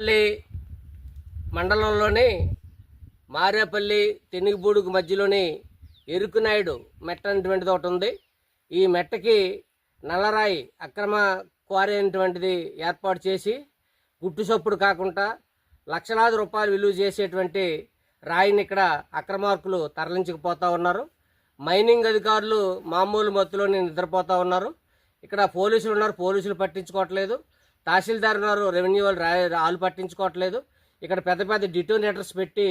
పల్లి మండలంలోని మారేపల్లి తెనిగిబూడుకు మధ్యలోని ఎరుకునాయుడు మెట్ట అనేటువంటిది ఒకటి ఉంది. ఈ మెట్టకి నల్లరాయి అక్రమ క్వారీ అనేటువంటిది ఏర్పాటు చేసి గుట్టు చప్పుడు కాకుండా లక్షలాది రూపాయలు విలువ చేసేటువంటి రాయిని ఇక్కడ అక్రమార్కులు తరలించకపోతూ ఉన్నారు. మైనింగ్ అధికారులు మామూలు మత్తులోనే నిద్రపోతూ ఉన్నారు. ఇక్కడ పోలీసులు ఉన్నారు పోలీసులు పట్టించుకోవట్లేదు. తహసీల్దార్ ఉన్నారు రెవెన్యూ వాళ్ళు రా వాళ్ళు పట్టించుకోవట్లేదు. ఇక్కడ పెద్ద పెద్ద డిటోనేటర్స్ పెట్టి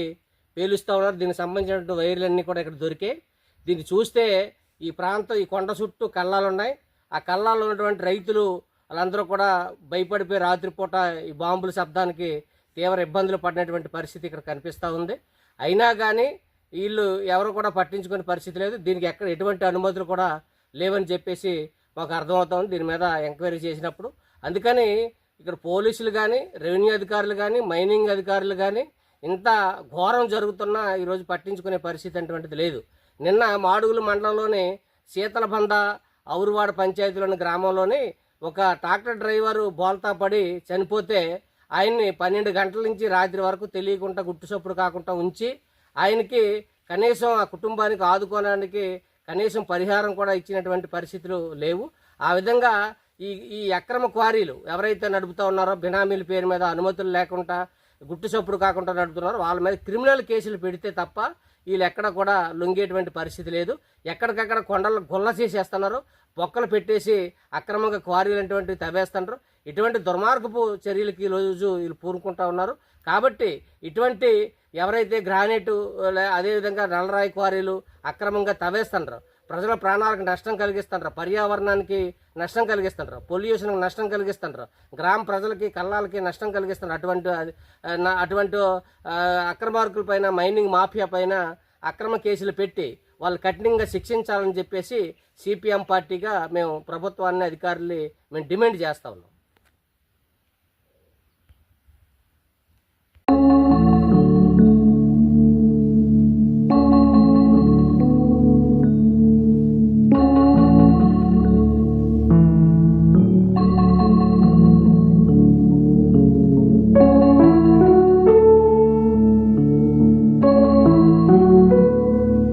పేలుస్తూ ఉన్నారు. దీనికి సంబంధించినటువంటి వైర్లన్నీ కూడా ఇక్కడ దొరికాయి. దీన్ని చూస్తే ఈ ప్రాంతం ఈ కొండ చుట్టూ కళ్ళాలు ఉన్నాయి. ఆ కళ్ళాల్లో ఉన్నటువంటి రైతులు వాళ్ళందరూ కూడా భయపడిపోయి రాత్రిపూట ఈ బాంబుల శబ్దానికి తీవ్ర ఇబ్బందులు పడినటువంటి పరిస్థితి ఇక్కడ కనిపిస్తూ ఉంది. అయినా కానీ వీళ్ళు ఎవరు కూడా పట్టించుకునే పరిస్థితి లేదు. దీనికి ఎక్కడ ఎటువంటి అనుమతులు కూడా లేవని చెప్పేసి మాకు అర్థమవుతుంది. దీని మీద ఎంక్వైరీ చేసినప్పుడు అందుకని ఇక్కడ పోలీసులు కానీ రెవెన్యూ అధికారులు కానీ మైనింగ్ అధికారులు కానీ ఇంత ఘోరం జరుగుతున్నా ఈరోజు పట్టించుకునే పరిస్థితి అటువంటిది లేదు. నిన్న మాడుగుల మండలంలోని శీతలబంద ఔరువాడ పంచాయతీలోని గ్రామంలోని ఒక ట్రాక్టర్ డ్రైవరు బోల్తా పడి చనిపోతే ఆయన్ని పన్నెండు గంటల నుంచి రాత్రి వరకు తెలియకుండా గుట్టుసప్పుడు కాకుండా ఉంచి ఆయనకి కనీసం ఆ కుటుంబానికి ఆదుకోవడానికి కనీసం పరిహారం కూడా ఇచ్చినటువంటి పరిస్థితులు లేవు. ఆ విధంగా ఈ ఈ అక్రమ క్వారీలు ఎవరైతే నడుపుతా ఉన్నారో బినామీల పేరు మీద అనుమతులు లేకుండా గుట్టు చప్పుడు కాకుండా నడుపుతున్నారు. వాళ్ళ మీద క్రిమినల్ కేసులు పెడితే తప్ప వీళ్ళు ఎక్కడ కూడా లొంగేటువంటి పరిస్థితి లేదు. ఎక్కడికక్కడ కొండలు గుల్ల చేసేస్తున్నారు. బొక్కలు పెట్టేసి అక్రమంగా క్వారీలు అటువంటివి తవ్వేస్తున్నారు. ఇటువంటి దుర్మార్గపు చర్యలకి ఈ రోజు వీళ్ళు పూనుకుంటా ఉన్నారు. కాబట్టి ఇటువంటి ఎవరైతే గ్రానైట్ అదేవిధంగా నల్లరాయి క్వారీలు అక్రమంగా తవ్వేస్తున్నారు ప్రజల ప్రాణాలకు నష్టం కలిగిస్తుంటారు పర్యావరణానికి నష్టం కలిగిస్తుంటారు పొల్యూషన్కి నష్టం కలిగిస్తుంటారు గ్రామ ప్రజలకి కళ్ళాలకి నష్టం కలిగిస్తున్నారు అటువంటి నా- అటువంటి అక్రమార్కుల పైన మైనింగ్ మాఫియా పైన అక్రమ కేసులు పెట్టి వాళ్ళు కఠినంగా శిక్షించాలని చెప్పేసి సిపిఎం పార్టీగా మేము ప్రభుత్వాన్ని అధికారులు మేము డిమాండ్ చేస్తా ఉన్నాం.